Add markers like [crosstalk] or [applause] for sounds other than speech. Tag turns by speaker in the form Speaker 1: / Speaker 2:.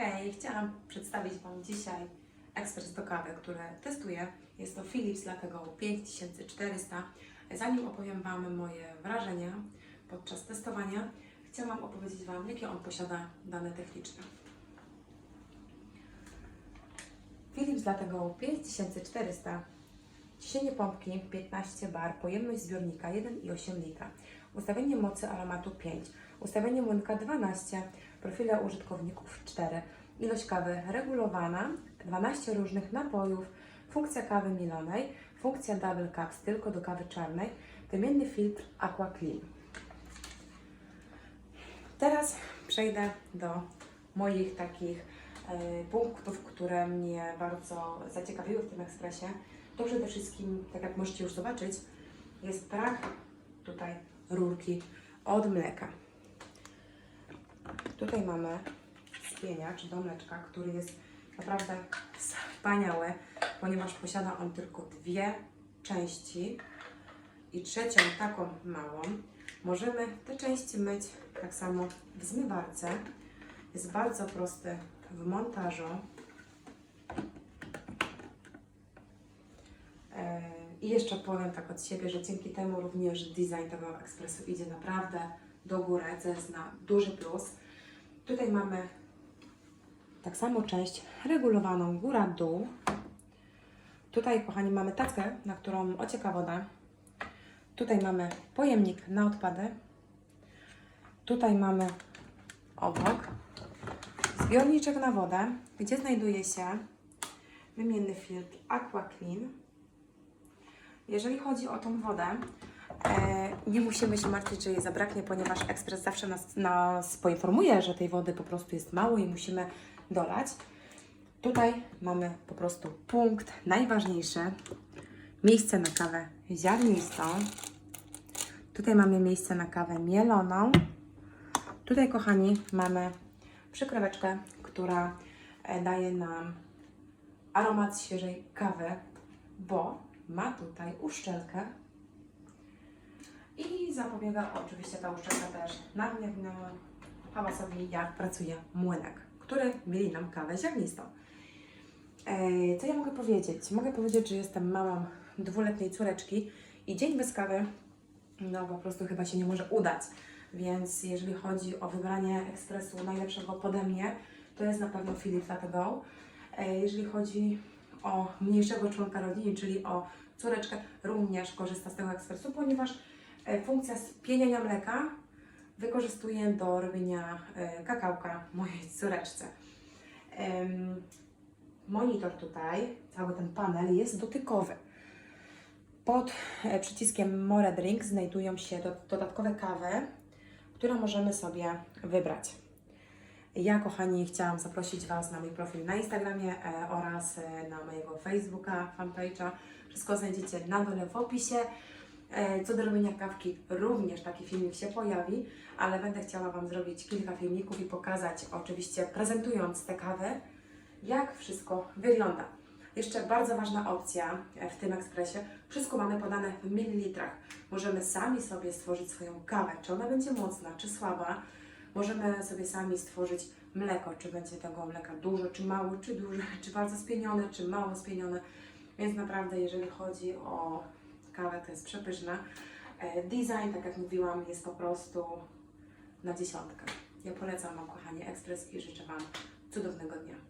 Speaker 1: Hej, chciałam przedstawić Wam dzisiaj ekspres do kawy, który testuję. Jest to Philips Latte Go 5400. Zanim opowiem Wam moje wrażenia podczas testowania, chciałam opowiedzieć Wam, jakie on posiada dane techniczne. Philips Latte Go 5400 Ciśnienie pompki 15 bar, pojemność zbiornika 1,8 litra, ustawienie mocy aromatu 5, ustawienie młynka 12, profile użytkowników 4, ilość kawy regulowana, 12 różnych napojów, funkcja kawy milonej, funkcja double cups tylko do kawy czarnej, wymienny filtr Aqua Clean. Teraz przejdę do moich takich e, punktów, które mnie bardzo zaciekawiły w tym ekspresie. To przede wszystkim, tak jak możecie już zobaczyć, jest brak tutaj rurki od mleka. Tutaj mamy spieniacz do mleczka, który jest naprawdę wspaniały, ponieważ posiada on tylko dwie części i trzecią taką małą. Możemy te części myć tak samo w zmywarce. Jest bardzo prosty w montażu. E, I jeszcze powiem tak od siebie, że dzięki temu również design tego ekspresu idzie naprawdę do góry, co jest na duży plus. Tutaj mamy tak samo część regulowaną góra-dół. Tutaj, kochani, mamy tackę, na którą ocieka woda. Tutaj mamy pojemnik na odpady. Tutaj mamy obok zbiorniczek na wodę, gdzie znajduje się wymienny filtr Aqua Clean. Jeżeli chodzi o tą wodę, nie musimy się martwić, że jej zabraknie, ponieważ ekspres zawsze nas, nas poinformuje, że tej wody po prostu jest mało i musimy dolać. Tutaj mamy po prostu punkt najważniejszy. Miejsce na kawę ziarnistą. Tutaj mamy miejsce na kawę mieloną. Tutaj, kochani, mamy przykryweczkę, która e, daje nam aromat świeżej kawy, bo ma tutaj uszczelkę zapobiega oczywiście ta uszczelka też nadmiernemu hałasowi, jak pracuje młynek, który mieli nam kawę ziarnistą. E, Co ja mogę powiedzieć? Mogę powiedzieć, że jestem mamą dwuletniej córeczki i dzień bez kawy no po prostu chyba się nie może udać. Więc jeżeli chodzi o wybranie ekspresu najlepszego pode mnie, to jest na pewno Philips Latte Jeżeli chodzi o mniejszego członka rodziny, czyli o córeczkę, również korzysta z tego ekspresu, ponieważ funkcja spieniania mleka wykorzystuję do robienia e, kakałka mojej [laughs] córeczce. Monitor tutaj, cały ten panel jest dotykowy. Pod e, przyciskiem More Drink znajdują się do, dodatkowe kawy, które możemy sobie wybrać. Ja, kochani, chciałam zaprosić Was na mój profil na Instagramie e, oraz e, na mojego Facebooka, fanpage'a. Wszystko znajdziecie na dole w opisie. E, co do robienia kawki, również taki filmik się pojawi, ale będę chciała Wam zrobić kilka filmików i pokazać, oczywiście prezentując te kawy, jak wszystko wygląda. Jeszcze bardzo ważna opcja e, w tym ekspresie. Wszystko mamy podane w mililitrach. Możemy sami sobie stworzyć swoją kawę, czy ona będzie mocna, czy słaba. Możemy sobie sami stworzyć mleko, czy będzie tego mleka dużo, czy mało, czy duże, [laughs] czy bardzo spienione, czy mało spienione. Więc naprawdę, jeżeli chodzi o kawę, to jest przepyszna. E, Design, tak jak mówiłam, jest po prostu na dziesiątkę. Ja polecam Wam, kochani, ekspres i życzę Wam cudownego dnia.